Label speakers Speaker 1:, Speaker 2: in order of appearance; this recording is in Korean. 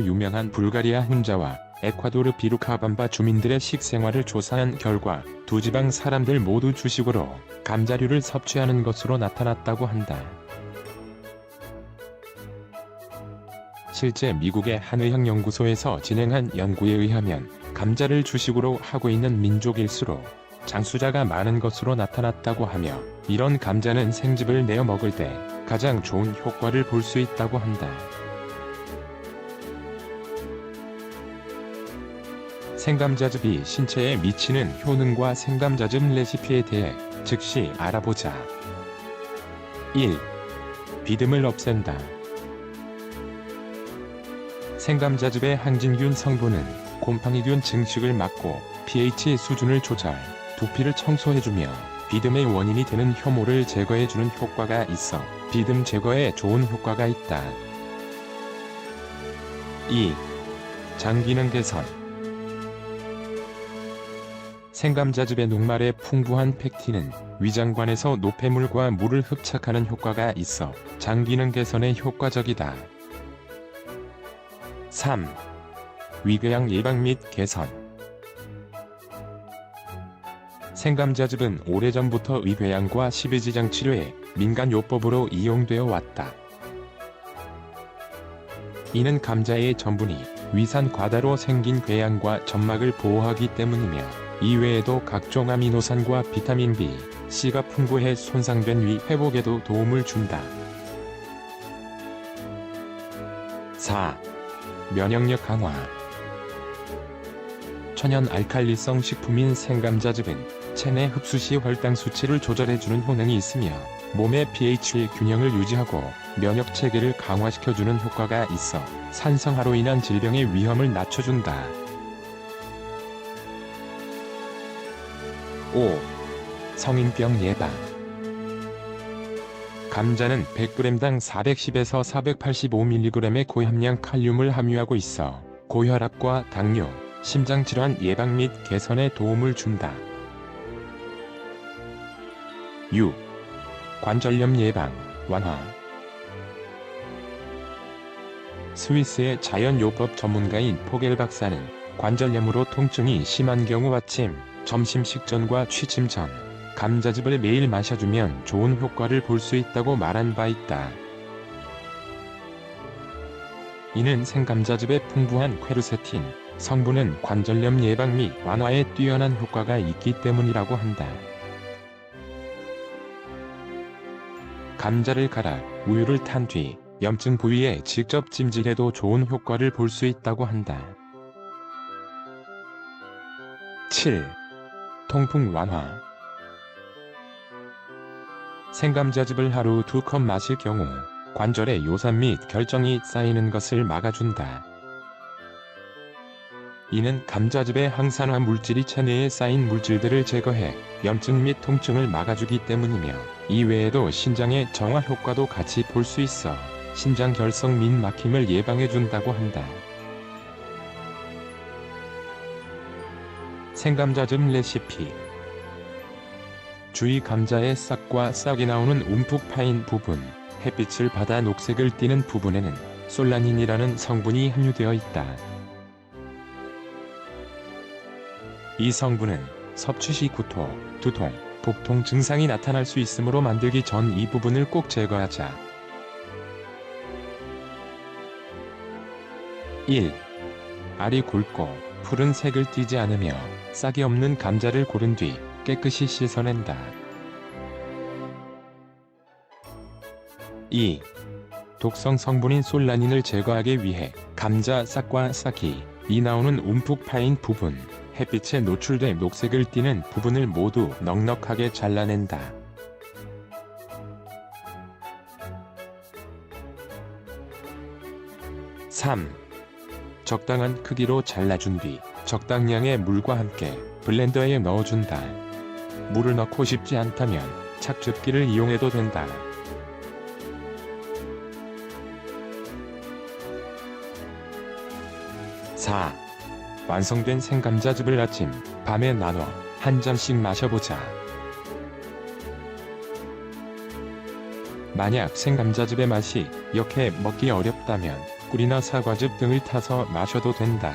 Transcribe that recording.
Speaker 1: 유명한 불가리아 훈자와 에콰도르 비루카밤바 주민들의 식생활을 조사한 결과 두 지방 사람들 모두 주식으로 감자류를 섭취하는 것으로 나타났다고 한다. 실제 미국의 한 의학 연구소에서 진행한 연구에 의하면 감자를 주식으로 하고 있는 민족일수록 장수자가 많은 것으로 나타났다고 하며 이런 감자는 생즙을 내어 먹을 때 가장 좋은 효과를 볼 수 있다고 한다. 생감자즙이 신체에 미치는 효능과 생감자즙 레시피에 대해 즉시 알아보자. 1. 비듬을 없앤다. 생감자즙의 항진균 성분은 곰팡이균 증식을 막고 pH 수준을 조절, 두피를 청소해주며 비듬의 원인이 되는 혐오를 제거해주는 효과가 있어 비듬 제거에 좋은 효과가 있다. 2. 장 기능 개선 생감자즙의 녹말에 풍부한 펙틴은 위장관에서 노폐물과 물을 흡착하는 효과가 있어 장 기능 개선에 효과적이다. 3. 위궤양 예방 및 개선 생감자즙은 오래전부터 위궤양과 십이지장 치료에 민간요법으로 이용되어 왔다. 이는 감자의 전분이 위산 과다로 생긴 궤양과 점막을 보호하기 때문이며 이외에도 각종 아미노산과 비타민 B, C가 풍부해 손상된 위 회복에도 도움을 준다. 4. 면역력 강화 천연 알칼리성 식품인 생감자즙은 체내 흡수 시 혈당 수치를 조절해주는 효능이 있으며 몸의 pH 균형을 유지하고 면역 체계를 강화시켜주는 효과가 있어 산성화로 인한 질병의 위험을 낮춰준다. 5. 성인병 예방 감자는 100g당 410에서 485mg의 고함량 칼륨을 함유하고 있어 고혈압과 당뇨, 심장질환 예방 및 개선에 도움을 준다. 6. 관절염 예방, 완화 스위스의 자연요법 전문가인 포겔 박사는 관절염으로 통증이 심한 경우 아침, 점심 식전과 취침 전 감자즙을 매일 마셔주면 좋은 효과를 볼 수 있다고 말한 바 있다. 이는 생감자즙의 풍부한 퀘르세틴 성분은 관절염 예방 및 완화에 뛰어난 효과가 있기 때문이라고 한다. 감자를 갈아 우유를 탄 뒤 염증 부위에 직접 찜질해도 좋은 효과를 볼 수 있다고 한다. 7. 통풍 완화 생감자즙을 하루 두 컵 마실 경우 관절에 요산 및 결정이 쌓이는 것을 막아준다. 이는 감자즙의 항산화 물질이 체내에 쌓인 물질들을 제거해 염증 및 통증을 막아주기 때문이며 이외에도 신장의 정화 효과도 같이 볼 수 있어 신장 결석 및 막힘을 예방해준다고 한다. 생감자즙 레시피 주위 감자의 싹과 싹이 나오는 움푹 파인 부분, 햇빛을 받아 녹색을 띠는 부분에는 솔라닌이라는 성분이 함유되어 있다. 이 성분은 섭취 시 구토, 두통, 복통 증상이 나타날 수 있으므로 만들기 전 이 부분을 꼭 제거하자. 1. 알이 굵고 푸른 색을 띠지 않으며 싹이 없는 감자를 고른 뒤 깨끗이 씻어낸다. 2. 독성 성분인 솔라닌을 제거하기 위해 감자 싹과 싹이 이 나오는 움푹 파인 부분, 햇빛에 노출돼 녹색을 띠는 부분을 모두 넉넉하게 잘라낸다. 3. 적당한 크기로 잘라준 뒤 적당량의 물과 함께 블렌더에 넣어준다. 물을 넣고 싶지 않다면 착즙기를 이용해도 된다. 4. 완성된 생감자즙을 아침, 밤에 나눠 한 잔씩 마셔보자. 만약 생감자즙의 맛이 역해 먹기 어렵다면 꿀이나 사과즙 등을 타서 마셔도 된다.